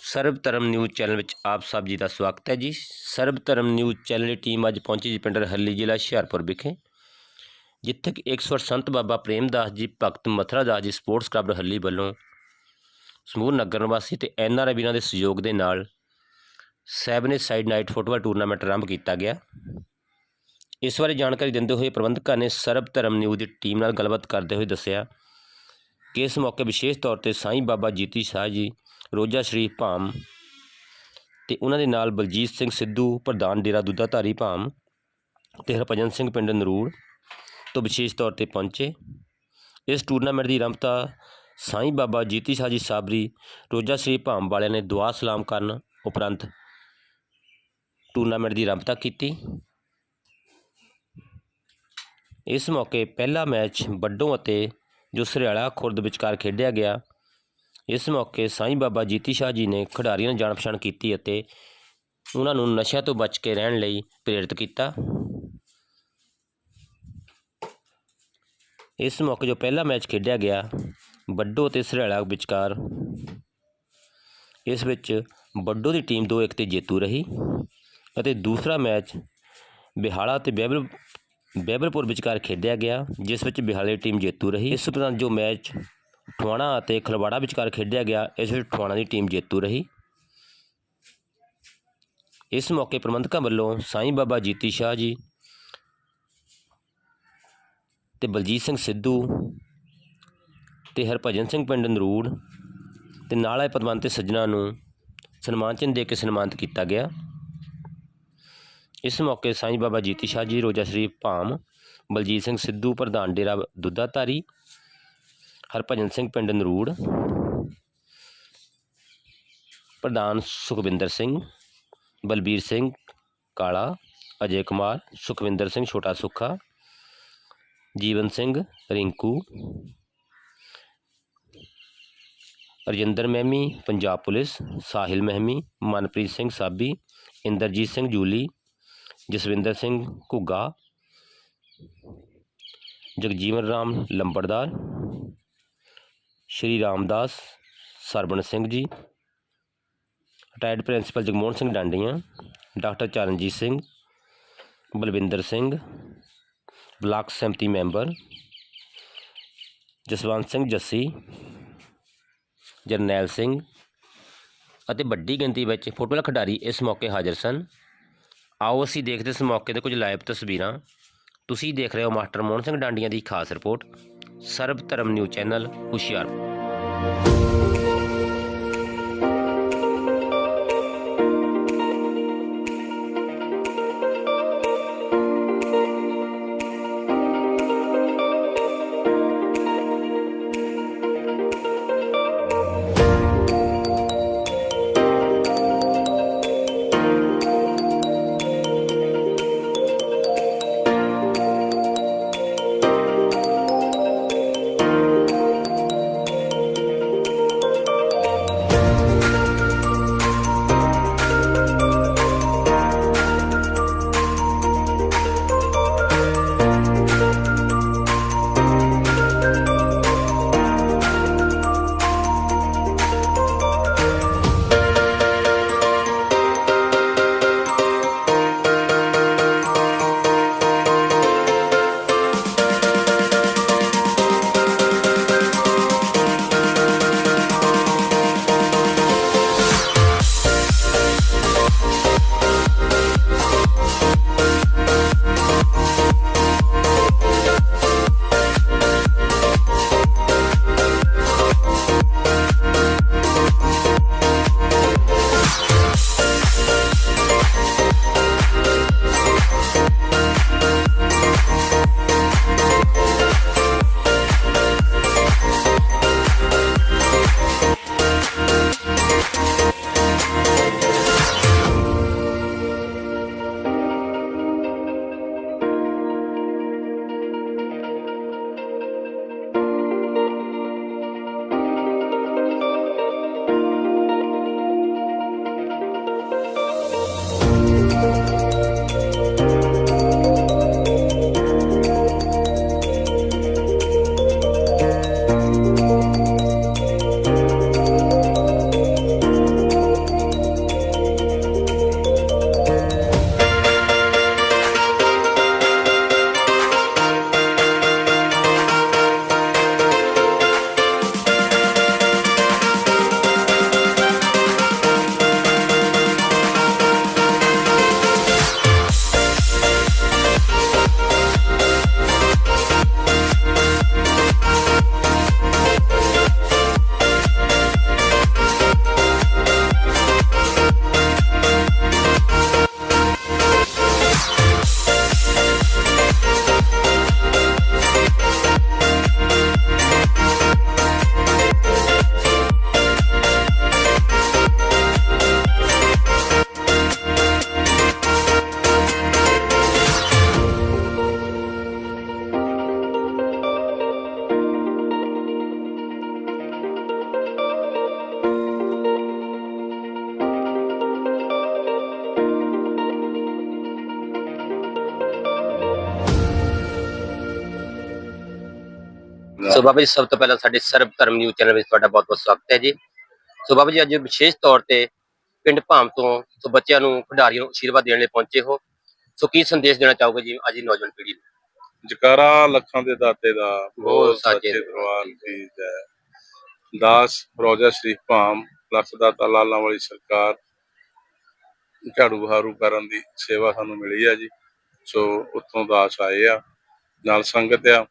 ਸਰਬ Dharam news channel ਵਿੱਚ ਆਪ ਸਭ ਜੀ ਦਾ ਸਵਾਗਤ ਹੈ ਜੀ। ਸਰਬ ਧਰਮ ਨਿਊਜ਼ ਚੈਨਲ ਦੀ ਟੀਮ ਅੱਜ ਪਹੁੰਚੀ ਜੀ ਪਿੰਡ ਹਰਲੀ ਜ਼ਿਲ੍ਹਾ ਹੁਸ਼ਿਆਰਪੁਰ ਵਿਖੇ, ਜਿੱਥੇ ਕਿ 108 ਸੰਤ ਬਾਬਾ ਪ੍ਰੇਮਦਾਸ ਜੀ, ਭਗਤ ਮਥਰਾ ਦਾਸ ਜੀ ਸਪੋਰਟਸ ਕਲੱਬ ਹਰਲੀ ਵੱਲੋਂ ਸਮੂਹ ਨਗਰ ਨਿਵਾਸੀ ਤੇ ਐਨਆਰਆਈ ਵੀਰਾਂ ਦੇ ਸਹਿਯੋਗ ਦੇ ਨਾਲ seven side night football tournament ਆਰੰਭ ਕੀਤਾ ਗਿਆ। ਇਸ ਬਾਰੇ ਜਾਣਕਾਰੀ ਦਿੰਦੇ ਹੋਏ ਪ੍ਰਬੰਧਕਾਂ ਨੇ ਸਰਬ ਧਰਮ ਨਿਊਜ਼ ਦੀ ਟੀਮ ਨਾਲ ਗੱਲਬਾਤ ਕਰਦੇ ਹੋਏ ਦੱਸਿਆ ਕਿ ਇਸ ਮੌਕੇ ਵਿਸ਼ੇਸ਼ ਤੌਰ ਤੇ ਸਾਈਂ ਬਾਬਾ ਜੀਤੀ ਸ਼ਾਹ ਜੀ ਰੋਜਾ ਸ਼ਰੀਫ ਭਾਮ ਤੇ ਉਹਨਾਂ ਦੇ ਨਾਲ ਬਲਜੀਤ ਸਿੰਘ ਸਿੱਧੂ, ਪ੍ਰਧਾਨ ਡੇਰਾ ਦੁੱਧਾਧਾਰੀ ਭਾਮ ਤੇ ਹਰਭਜਨ ਸਿੰਘ ਪਿੰਡ ਨਰੂੜ ਤੋਂ ਵਿਸ਼ੇਸ਼ ਤੌਰ ਤੇ ਪਹੁੰਚੇ। ਇਸ ਟੂਰਨਾਮੈਂਟ ਦੀ ਆਰੰਭਤਾ ਸਾਈਂ ਬਾਬਾ ਜੀਤੀ ਸ਼ਾਹ ਜੀ ਸਾਬਰੀ ਰੋਜਾ ਸ਼ਰੀਫ ਭਾਮ ਵਾਲਿਆਂ ਨੇ ਦੁਆ ਸਲਾਮ ਕਰਨ ਉਪਰੰਤ ਟੂਰਨਾਮੈਂਟ ਦੀ ਆਰੰਭਤਾ ਕੀਤੀ। ਇਸ ਮੌਕੇ ਪਹਿਲਾ ਮੈਚ ਵੱਡੋਂ ਅਤੇ ਜੋ ਸਰਿਆਲਾ ਖੁਰਦ ਵਿਚਕਾਰ ਖੇਡਿਆ ਗਿਆ ਇਸ ਮੌਕੇ ਸਾਈਂ ਬਾਬਾ ਜੀਤੀ ਸ਼ਾਹ ਜੀ ਨੇ ਖਿਡਾਰੀਆਂ ਨੂੰ ਜਾਣ ਪਛਾਣ ਕੀਤੀ ਅਤੇ ਉਹਨਾਂ ਨੂੰ ਨਸ਼ਿਆਂ ਤੋਂ ਬਚ ਕੇ ਰਹਿਣ ਲਈ ਪ੍ਰੇਰਿਤ ਕੀਤਾ। ਇਸ ਮੌਕੇ ਜੋ ਪਹਿਲਾ ਮੈਚ ਖੇਡਿਆ ਗਿਆ ਬੱਡੋ ਅਤੇ ਸਰਿਆਲਾ ਵਿਚਕਾਰ, ਇਸ ਵਿੱਚ ਬੱਡੋ ਦੀ ਟੀਮ 2-1 ਤੇ ਜੇਤੂ ਰਹੀ ਅਤੇ ਦੂਸਰਾ ਮੈਚ ਬਿਹਾਲਾ ਤੇ ਬਹਿਬਲ, ਬਹਿਬਲਪੁਰ ਵਿਚਕਾਰ ਖੇਡਿਆ ਗਿਆ, ਜਿਸ ਵਿੱਚ ਬਿਹਾਲੇ ਟੀਮ ਜੇਤੂ ਰਹੀ। ਇਸ ਉਪਰੰਤ ਜੋ ਮੈਚ ਠਵਾਣਾ ਅਤੇ ਖਲਵਾੜਾ ਵਿਚਕਾਰ ਖੇਡਿਆ ਗਿਆ। ਇਸ ਵਿੱਚ ਠਵਾਣਾ ਦੀ ਟੀਮ ਜੇਤੂ ਰਹੀ। ਇਸ ਮੌਕੇ ਪ੍ਰਬੰਧਕਾਂ ਵੱਲੋਂ ਸਾਈਂ ਬਾਬਾ ਜੀਤੀ ਸ਼ਾਹ ਜੀ ਤੇ ਬਲਜੀਤ ਸਿੰਘ ਸਿੱਧੂ ਤੇ ਹਰਭਜਨ ਸਿੰਘ ਪਿੰਡ ਨਰੂੜ ਤੇ ਨਾਲ ਆਏ ਪਦਵੰਤ ਤੇ ਸੱਜਣਾ ਨੂੰ ਸਨਮਾਨ ਚਿੰਨ੍ਹ ਦੇ ਕੇ ਸਨਮਾਨਿਤ ਕੀਤਾ ਗਿਆ। ਇਸ ਮੌਕੇ ਸਾਈਂ ਬਾਬਾ ਜੀਤੀ ਸ਼ਾਹ ਜੀ, ਰੋਜਾ ਸ਼ਰੀਫ ਭਾਮ, ਬਲਜੀਤ ਸਿੰਘ ਸਿੱਧੂ, ਪ੍ਰਧਾਨ ਡੇਰਾ ਦੁੱਧਾਧਾਰੀ ਹਰਭਜਨ ਸਿੰਘ ਪਿੰਡ ਨਰੂੜ ਪ੍ਰਧਾਨ ਸੁਖਵਿੰਦਰ ਸਿੰਘ ਬਲਬੀਰ ਸਿੰਘ ਕਾਲਾ ਅਜੇ ਕੁਮਾਰ ਸੁਖਵਿੰਦਰ ਸਿੰਘ ਛੋਟਾ ਸੁੱਖਾ ਜੀਵਨ ਸਿੰਘ ਰਿੰਕੂ ਰਜਿੰਦਰ ਮਹਿਮੀ ਪੰਜਾਬ ਪੁਲਿਸ ਸਾਹਿਲ ਮਹਿਮੀ ਮਨਪ੍ਰੀਤ ਸਿੰਘ ਸਾਬੀ ਇੰਦਰਜੀਤ ਸਿੰਘ ਜੂਲੀ ਜਸਵਿੰਦਰ ਸਿੰਘ ਘੁੱਗਾ ਜਗਜੀਵਨ ਰਾਮ ਲੰਬੜਦਾਰ Shri Ramdas Sarban Singh ji retired principal Jagmohan Singh Dandian doctor Charanjit Singh, Balwinder Singh, block ਸੰਮਤੀ ਮੈਂਬਰ, ਜਸਵੰਤ ਸਿੰਘ ਜੱਸੀ, ਜਰਨੈਲ ਸਿੰਘ ਅਤੇ ਵੱਡੀ ਗਿਣਤੀ ਵਿੱਚ ਫੁੱਟਬਾਲ ਖਿਡਾਰੀ ਇਸ ਮੌਕੇ ਹਾਜ਼ਰ ਸਨ। ਆਓ ਅਸੀਂ ਦੇਖਦੇ ਇਸ ਮੌਕੇ ਦੇ ਕੁਝ ਲਾਈਵ ਤਸਵੀਰਾਂ। ਤੁਸੀਂ ਦੇਖ ਰਹੇ ਹੋ ਮਾਸਟਰ ਮੋਹਨ ਸਿੰਘ ਡਾਂਡੀਆਂ ਦੀ ਖਾਸ report. Sarab Dharam news channel Hoshiarpur. ਸੋ ਬਾਬਾ ਜੀ ਸਭ ਤੋਂ ਪਹਿਲਾਂ ਸਾਡੇ ਸਰਬ ਧਰਮ ਨਿਊਜ਼ ਚੈਨਲ ਵਿੱਚ ਤੁਹਾਡਾ ਬਹੁਤ-ਬਹੁਤ ਸਵਾਗਤ ਹੈ ਜੀ। ਸੋ ਬਾਬਾ ਜੀ ਅੱਜ ਵਿਸ਼ੇਸ਼ ਤੌਰ ਤੇ ਪਿੰਡ ਭਾਮ ਤੋਂ ਸੋ ਬੱਚਿਆਂ ਨੂੰ ਖਿਡਾਰੀਆਂ ਨੂੰ ਆਸ਼ੀਰਵਾਦ ਦੇਣ ਲਈ ਪਹੁੰਚੇ ਹੋ। ਸੋ ਕੀ ਸੰਦੇਸ਼ ਦੇਣਾ ਚਾਹੋਗੇ ਜੀ ਅੱਜ ਦੀ ਨੌਜਵਾਨ ਪੀੜ੍ਹੀ ਨੂੰ? ਜਕਾਰਾ ਲੱਖਾਂ ਦੇ ਦਾਤੇ ਦਾ ਬੋਲ ਸਾਚੇ ਦਰਬਾਰ ਕੀ ਜੈ ਦਾਸ ਰੋਜਾ ਸ਼ਰੀਫ ਭਾਮ ਲੱਖ ਦਾਤਾ ਲਾਲਾਂ ਵਾਲੀ ਸਰਕਾਰ ਝਾੜੂ ਬਹਾਰੂ ਕਰਨ ਦੀ ਸੇਵਾ ਸਾਨੂੰ ਮਿਲੀ ਆ ਜੀ। ਸੋ ਉੱਥੋਂ ਦਾਸ ਆਏ ਆ ਨਾਲ ਸੰਗਤ ਆ।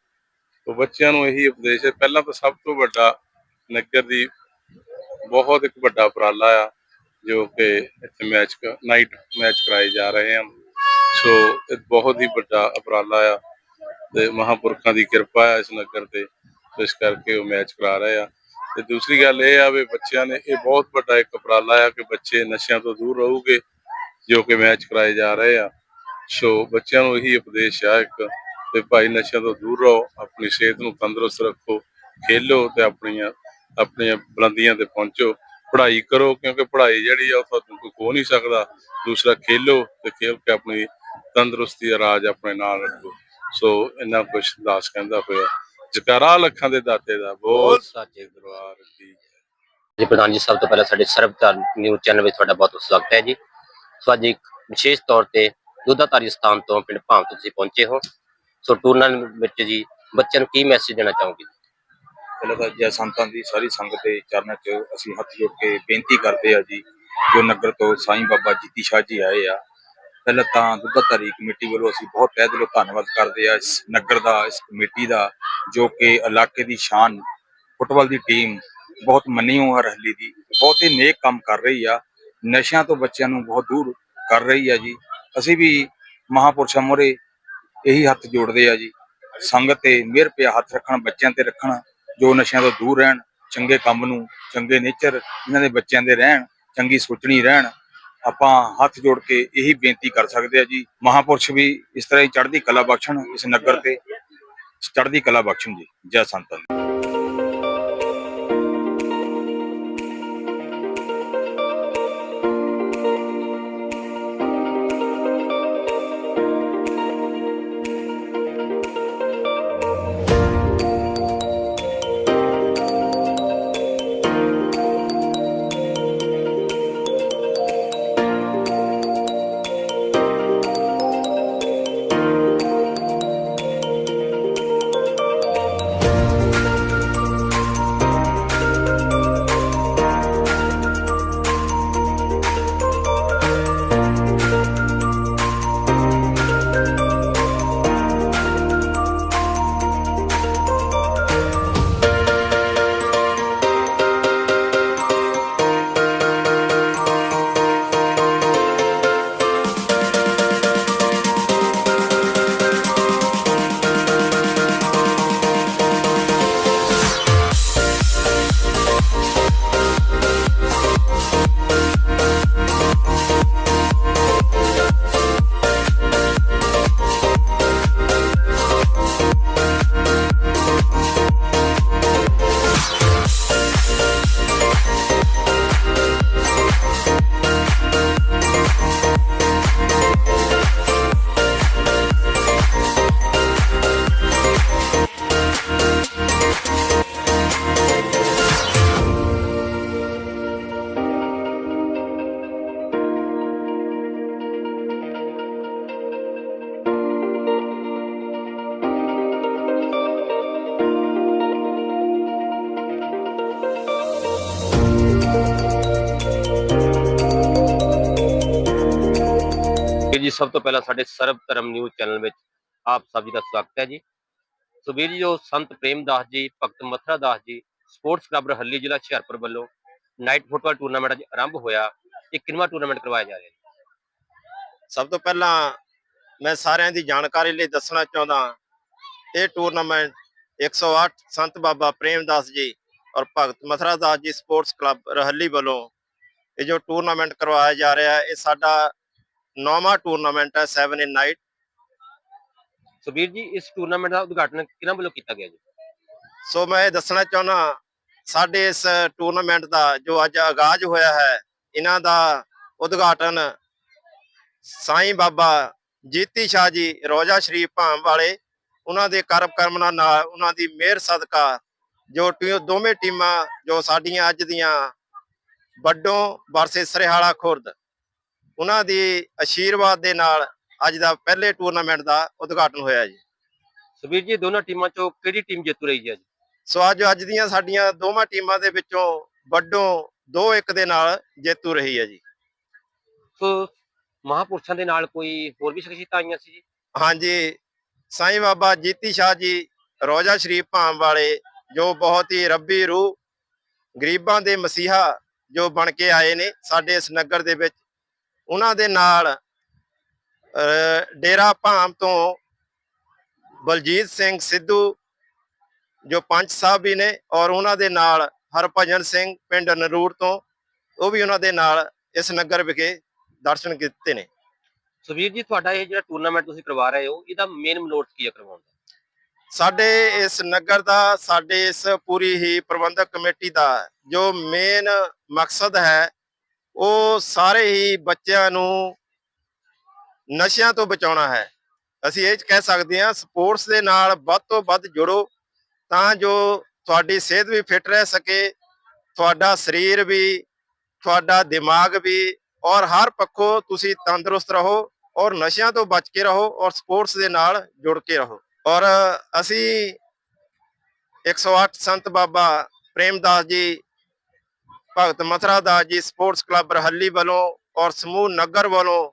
ਉਹ ਬੱਚਿਆਂ ਨੂੰ ਇਹੀ ਉਪਦੇਸ਼ ਹੈ, ਪਹਿਲਾਂ ਤਾਂ ਸਭ ਤੋਂ ਵੱਡਾ ਨਗਰ ਦੀ ਬਹੁਤ ਇੱਕ ਵੱਡਾ ਉਪਰਾਲਾ ਆ, ਜੋ ਕਿ ਇੱਥੇ ਮੈਚ ਨਾਈਟ ਮੈਚ ਕਰਾਏ ਜਾ ਰਹੇ ਹਨ। ਸੋ ਇਹ ਬਹੁਤ ਹੀ ਵੱਡਾ ਉਪਰਾਲਾ ਆ ਤੇ ਮਹਾਪੁਰਖਾਂ ਦੀ ਕਿਰਪਾ ਹੈ ਇਸ ਨਗਰ ਤੇ ਤੇ ਇਸ ਕਰਕੇ ਉਹ ਮੈਚ ਕਰਾ ਰਹੇ ਆ। ਤੇ ਦੂਸਰੀ ਗੱਲ ਇਹ ਆ ਵੀ ਬੱਚਿਆਂ ਨੇ ਇਹ ਬਹੁਤ ਵੱਡਾ ਇੱਕ ਉਪਰਾਲਾ ਆ ਕਿ ਬੱਚੇ ਨਸ਼ਿਆਂ ਤੋਂ ਦੂਰ ਰਹੂਗੇ, ਜੋ ਕਿ ਮੈਚ ਕਰਾਏ ਜਾ ਰਹੇ ਆ। ਸੋ ਬੱਚਿਆਂ ਨੂੰ ਇਹੀ ਉਪਦੇਸ਼ ਆ ਇੱਕ ਤੇ ਭਾਈ ਨਸ਼ਿਆਂ ਤੋਂ ਦੂਰ ਰਹੋ, ਆਪਣੀ ਸਿਹਤ ਨੂੰ ਤੰਦਰੁਸਤ ਰੱਖੋ, ਖੇਲੋ ਤੇ ਆਪਣੀਆਂ ਆਪਣੀਆਂ ਬੁਲੰਦੀਆਂ ਤੇ ਪਹੁੰਚੋ। ਪੜ੍ਹਾਈ ਕਰੋ, ਕਿਉਂਕਿ ਪੜ੍ਹਾਈ ਜਿਹੜੀ ਆ, ਉਹ ਤੁਹਾਨੂੰ ਕੋਈ ਖੋ ਨਹੀਂ ਸਕਦਾ। ਦੂਸਰਾ ਖੇਲੋ ਤੇ ਖੇਲ ਕੇ ਆਪਣੀ ਤੰਦਰੁਸਤੀ ਦਾ ਰਾਜ ਆਪਣੇ ਨਾਲ ਰੱਖੋ। ਸੋ ਇੰਨਾ ਕੁਛ ਦਾਸ ਕਹਿੰਦਾ ਹੋਇਆ ਜਕਾਰਾ ਲੱਖਾਂ ਦੇ ਦਾਤੇ ਦਾ ਬਹੁਤ ਸਾਚੇ ਦਰਬਾਰ ਦਰਬਾਰ ਜੀ। ਪ੍ਰਧਾਨ ਜੀ, ਸਭ ਤੋਂ ਪਹਿਲਾਂ ਸਾਡੇ ਸਰਬ ਧਰਮ ਨਿਊਜ਼ ਚੈਨਲ ਵਿੱਚ ਤੁਹਾਡਾ ਬਹੁਤ ਬਹੁਤ ਸਵਾਗਤ ਹੈ ਜੀ। ਸੋ ਅੱਜ ਇੱਕ ਵਿਸ਼ੇਸ਼ ਤੌਰ ਤੇ ਦੁੱਧਾਧਾਰੀ ਸਥਾਨ ਤੋਂ ਪਿੰਡ ਭਾਮ ਤੁਸੀਂ ਪਹੁੰਚੇ ਹੋ। ਸੋ ਟੂਰਨਾਮੈਂਟ ਵਿੱਚ ਜੀ, ਬੱਚਿਆਂ ਨੂੰ ਕੀ ਮੈਸੇਜ ਦੇਣਾ ਚਾਹੋਗੇ? ਪਹਿਲਾਂ ਜੈ ਸੰਤਾਂ ਦੀ ਸਾਰੀ ਸੰਗਤ ਦੇ ਚਰਨਾਂ 'ਚ ਅਸੀਂ ਹੱਥ ਜੋੜ ਕੇ ਬੇਨਤੀ ਕਰਦੇ ਆ ਜੀ, ਜੋ ਨਗਰ ਤੋਂ ਸਾਈਂ ਬਾਬਾ ਜੀਤੀ ਸ਼ਾਹ ਜੀ ਆਏ ਆ, ਪਹਿਲਾਂ ਤਾਂ ਦੁੱਧਾਧਾਰੀ ਕਮੇਟੀ ਵੱਲੋਂ ਅਸੀਂ ਬਹੁਤ ਤਹਿ ਦਿਲੋਂ ਧੰਨਵਾਦ ਕਰਦੇ ਆ ਇਸ ਨਗਰ ਦਾ, ਇਸ ਕਮੇਟੀ ਦਾ, ਜੋ ਕਿ ਇਲਾਕੇ ਦੀ ਸ਼ਾਨ, ਫੁੱਟਬਾਲ ਦੀ ਟੀਮ ਬਹੁਤ ਮੰਨੀ ਹੋਈ ਰਹਲੀ ਦੀ, ਬਹੁਤ ਹੀ ਨੇਕ ਕੰਮ ਕਰ ਰਹੀ ਆ, ਨਸ਼ਿਆਂ ਤੋਂ ਬੱਚਿਆਂ ਨੂੰ ਬਹੁਤ ਦੂਰ ਕਰ ਰਹੀ ਆ ਜੀ। ਅਸੀਂ ਵੀ ਮਹਾਪੁਰਸ਼ਾਂ ਮੋਰੇ ਇਹੀ ਹੱਥ ਜੋੜਦੇ ਆ ਜੀ। ਸੰਗਤ ਤੇ ਮਿਹਰ ਪਿਆ ਹੱਥ ਰੱਖਣ, ਬੱਚਿਆਂ ਤੇ ਰੱਖਣ, ਜੋ ਨਸ਼ਿਆਂ ਤੋਂ ਦੂਰ ਰਹਿਣ, ਚੰਗੇ ਕੰਮ ਨੂੰ, ਚੰਗੇ ਨੇਚਰ ਇਹਨਾਂ ਦੇ ਬੱਚਿਆਂ ਦੇ ਰਹਿਣ, ਚੰਗੀ ਸੋਚਣੀ ਰਹਿਣ, ਆਪਾਂ ਹੱਥ ਜੋੜ ਕੇ ਇਹੀ ਬੇਨਤੀ ਕਰ ਸਕਦੇ ਆ ਜੀ। ਮਹਾਪੁਰਸ਼ ਵੀ ਇਸ ਤਰ੍ਹਾਂ ਹੀ ਚੜ੍ਹਦੀ ਕਲਾ ਬਖਸ਼ਣ ਇਸ ਨਗਰ ਤੇ। ਚੜ੍ਹਦੀ ਕਲਾ ਬਖਸ਼ਣ ਜੀ। ਜੈ ਸੰਤਾਂ। ਦੀ। ਜੀ, ਸਭ ਤੋਂ ਪਹਿਲਾਂ ਸਾਡੇ ਸਰਬ ਧਰਮ ਨਿਊਜ਼ ਚੈਨਲ ਵਿੱਚ ਆਪ ਸਭ ਜੀ ਦਾ ਸਵਾਗਤ ਹੈ ਜੀ ਸੋ ਜੀ ਜੋ ਸੰਤ ਪ੍ਰੇਮਦਾਸ ਜੀ, ਭਗਤ ਮਥਰਾ ਦਾਸ ਜੀ, ਸਪੋਰਟਸ ਕਲੱਬ ਹੱਲੀ ਜ਼ਿਲ੍ਹਾ ਹੁਸ਼ਿਆਰਪੁਰ ਵੱਲੋਂ ਨਾਈਟ ਫੁੱਟਬਾਲ ਟੂਰਨਾਮੈਂਟ ਅੱਜ ਆਰੰਭ ਹੋਇਆ ਇਹ ਕਿੰਨਵਾਂ ਟੂਰਨਾਮੈਂਟ ਕਰਵਾਇਆ ਜਾ ਰਿਹਾ ਹੈ ਸਭ ਤੋਂ ਪਹਿਲਾਂ ਮੈਂ ਸਾਰਿਆਂ ਦੀ ਜਾਣਕਾਰੀ ਲਈ ਦੱਸਣਾ ਚਾਹੁੰਦਾ ਇਹ ਟੂਰਨਾਮੈਂਟ 108 ਸੰਤ ਬਾਬਾ ਪ੍ਰੇਮਦਾਸ ਜੀ ਔਰ ਭਗਤ ਮਥਰਾ ਦਾਸ ਜੀ ਸਪੋਰਟਸ ਕਲੱਬ ਰਹੱਲੀ ਵੱਲੋਂ ਇਹ ਜੋ ਟੂਰਨਾਮੈਂਟ ਕਰਵਾਇਆ ਜਾ ਰਿਹਾ ਹੈ ਇਹ ਸਾਡਾ ਨੌਵਾਂ ਟੂਰਨਾਮੈਂਟ ਹੈ 7 ਇਨ ਨਾਈਟ ਸੋ ਵੀਰ ਜੀ ਇਸ ਟੂਰਨਾਮੈਂਟ ਦਾ ਉਦਘਾਟਨ ਕਿਹਨਾਂ ਵੱਲੋਂ ਕੀਤਾ ਗਿਆ ਜੀ? ਸੋ ਮੈਂ ਇਹ ਦੱਸਣਾ ਚਾਹੁੰਦਾ ਸਾਡੇ ਇਸ ਟੂਰਨਾਮੈਂਟ ਦਾ ਜੋ ਅੱਜ ਆਗਾਜ਼ ਹੋਇਆ ਹੈ ਇਹਨਾਂ ਦਾ ਉਦਘਾਟਨ ਸਾਈਂ ਬਾਬਾ ਜੀਤੀ ਸ਼ਾਹ ਜੀ ਰੋਜ਼ਾ ਸ਼ਰੀਫ ਭਾਮ ਵਾਲੇ ਉਹਨਾਂ ਦੇ ਕਰਮ ਕਰਮਨਾ ਨਾਲ ਉਹਨਾਂ ਦੀ ਮਿਹਰ ਸਦਕਾ ਜੋ ਦੋਵੇਂ ਟੀਮਾਂ ਜੋ ਸਾਡੀਆਂ ਅੱਜ ਦੀਆਂ ਵੱਡੋਂ ਵਰਸੇ ਸਰਿਹਾਲਾ ਖੁਰਦ ਉਹਨਾਂ ਦੀ ਆਸ਼ੀਰਵਾਦ ਦੇ ਨਾਲ ਅੱਜ ਦਾ ਪਹਿਲੇ ਟੂਰਨਾਮੈਂਟ ਦਾ ਉਦਘਾਟਨ ਹੋਇਆ ਜੀ। ਸੁਬੀਰ ਜੀ ਦੋਨਾਂ ਟੀਮਾਂ ਚੋਂ ਕਿਹੜੀ ਟੀਮ ਜੇਤੂ ਰਹੀ ਹੈ ਜੀ? ਸੋ ਅੱਜ ਅੱਜ ਦੀਆਂ ਸਾਡੀਆਂ ਦੋਵਾਂ ਟੀਮਾਂ ਦੇ ਵਿੱਚੋਂ ਵੱਡੋਂ 2-1 ਦੇ ਨਾਲ ਜੇਤੂ ਰਹੀ ਹੈ ਜੀ। ਸੋ ਮਹਾਪੁਰਸ਼ਾਂ ਦੇ ਨਾਲ ਕੋਈ ਹੋਰ ਵੀ ਸ਼ਖਸੀਅਤਾਂ ਆਈਆਂ ਸੀ ਜੀ? ਹਾਂਜੀ ਸਾਈਂ ਬਾਬਾ ਜੀਤੀ ਸ਼ਾਹ ਜੀ ਰੋਜ਼ਾ ਸ਼ਰੀਫ ਭਾਮ ਵਾਲੇ ਜੋ ਬਹੁਤ ਹੀ ਰੱਬੀ ਰੂਹ ਗਰੀਬਾਂ ਦੇ ਮਸੀਹਾ ਜੋ ਬਣ ਕੇ ਆਏ ਨੇ ਸਾਡੇ ਇਸ ਨਗਰ ਦੇ ਵਿੱਚ। ਉਹਨਾਂ ਦੇ ਨਾਲ ਡੇਰਾ ਭਾਮ ਤੋਂ ਬਲਜੀਤ ਸਿੰਘ ਸਿੱਧੂ ਜੋ ਪੰਚ ਸਾਹਿਬ ਵੀ ਨੇ ਔਰ ਉਹਨਾਂ ਦੇ ਨਾਲ ਹਰਭਜਨ ਸਿੰਘ ਪਿੰਡ ਨਰੂੜ ਤੋਂ ਉਹ ਵੀ ਉਹਨਾਂ ਦੇ ਨਾਲ ਇਸ ਨਗਰ ਵਿਖੇ ਦਰਸ਼ਨ ਕੀਤੇ ਨੇ। ਸੁਬੀਰ ਜੀ ਤੁਹਾਡਾ ਇਹ ਜਿਹੜਾ ਟੂਰਨਾਮੈਂਟ ਤੁਸੀਂ ਕਰਵਾ ਰਹੇ ਹੋ ਇਹਦਾ ਮੇਨ ਮਨੋਰਥ ਕੀ ਹੈ ਕਰਵਾਉਣ ਦਾ? ਸਾਡੇ ਇਸ ਨਗਰ ਦਾ ਸਾਡੇ ਇਸ ਪੂਰੀ ਹੀ ਪ੍ਰਬੰਧਕ ਕਮੇਟੀ ਦਾ ਜੋ ਮੇਨ ਮਕਸਦ ਹੈ ਉਹ ਸਾਰੇ ਹੀ ਬੱਚਿਆਂ ਨੂੰ ਨਸ਼ਿਆਂ ਤੋਂ ਬਚਾਉਣਾ ਹੈ। ਅਸੀਂ ਇਹ ਕਹਿ ਸਕਦੇ ਹਾਂ, ਸਪੋਰਟਸ ਦੇ ਨਾਲ ਵੱਧ ਤੋਂ ਵੱਧ ਜੁੜੋ ਤਾਂ ਜੋ ਤੁਹਾਡੀ ਸਿਹਤ ਵੀ ਫਿੱਟ ਰਹਿ ਸਕੇ, ਤੁਹਾਡਾ ਸਰੀਰ ਵੀ, ਤੁਹਾਡਾ ਦਿਮਾਗ ਵੀ ਔਰ ਹਰ ਪੱਖੋਂ ਤੁਸੀਂ ਤੰਦਰੁਸਤ ਰਹੋ ਔਰ ਨਸ਼ਿਆਂ ਤੋਂ ਬਚ ਕੇ ਰਹੋ ਔਰ ਸਪੋਰਟਸ ਦੇ ਨਾਲ ਜੁੜ ਕੇ ਰਹੋ। ਔਰ ਅਸੀਂ 108 ਸੰਤ ਬਾਬਾ ਪ੍ਰੇਮਦਾਸ ਜੀ ਭਗਤ ਮਥਰਾ ਦਾਸ ਜੀ ਸਪੋਰਟਸ ਕਲੱਬ ਰਹੱਲੀ ਵੱਲੋਂ ਔਰ ਸਮੂਹ ਨਗਰ ਵੱਲੋਂ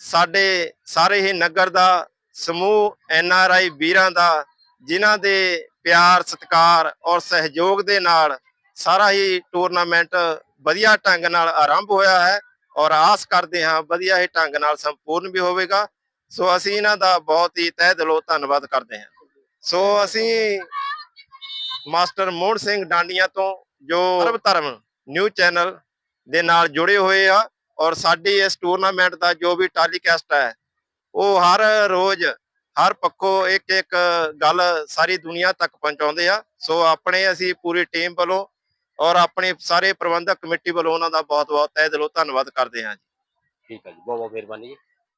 ਸਾਡੇ ਸਾਰੇ ਹੀ ਨਗਰ ਦਾ, ਸਮੂਹ ਐਨ ਆਰ ਆਈ ਵੀਰਾਂ ਦਾ, ਜਿਨ੍ਹਾਂ ਦੇ ਪਿਆਰ, ਸਤਿਕਾਰ ਔਰ ਸਹਿਯੋਗ ਦੇ ਨਾਲ ਸਾਰਾ ਹੀ ਟੂਰਨਾਮੈਂਟ ਵਧੀਆ ਢੰਗ ਨਾਲ ਆਰੰਭ ਹੋਇਆ ਹੈ ਔਰ ਆਸ ਕਰਦੇ ਹਾਂ ਵਧੀਆ ਹੀ ਢੰਗ ਨਾਲ ਸੰਪੂਰਨ ਵੀ ਹੋਵੇਗਾ। ਸੋ ਅਸੀਂ ਇਹਨਾਂ ਦਾ ਬਹੁਤ ਹੀ ਤਹਿ ਦਿਲੋਂ ਧੰਨਵਾਦ ਕਰਦੇ ਹਾਂ। ਸੋ ਅਸੀਂ ਮਾਸਟਰ ਮੋਹਨ ਸਿੰਘ ਡਾਂਡੀਆਂ ਤੋਂ ਜੋ ਸਰਬ ਧਰਮ ਨਿਊ ਚੈਨਲ ਦੇ ਨਾਲ ਜੁੜੇ ਹੋਏ ਆ ਔਰ ਸਾਡੀ ਇਸ ਟੂਰਨਾਮੈਂਟ ਦਾ ਜੋ ਵੀ ਟੈਲੀਕਾਸਟ ਹੈ ਉਹ ਹਰ ਰੋਜ਼ ਹਰ ਪੱਖੋਂ ਇੱਕ ਇੱਕ ਗੱਲ ਸਾਰੀ ਦੁਨੀਆ ਤੱਕ ਪਹੁੰਚਾਉਂਦੇ ਆ। ਸੋ ਆਪਣੇ ਅਸੀਂ ਪੂਰੀ ਟੀਮ ਵੱਲੋਂ ਔਰ ਆਪਣੀ ਸਾਰੇ ਪ੍ਰਬੰਧਕ ਕਮੇਟੀ ਵੱਲੋਂ ਉਹਨਾਂ ਦਾ ਬਹੁਤ ਬਹੁਤ ਤਹਿ ਦਿਲੋਂ ਧੰਨਵਾਦ ਕਰਦੇ ਹਾਂ ਠੀਕ ਹੈ ਜੀ ਬਹੁਤ ਬਹੁਤ ਮਿਹਰਬਾਨੀ ਜੀ।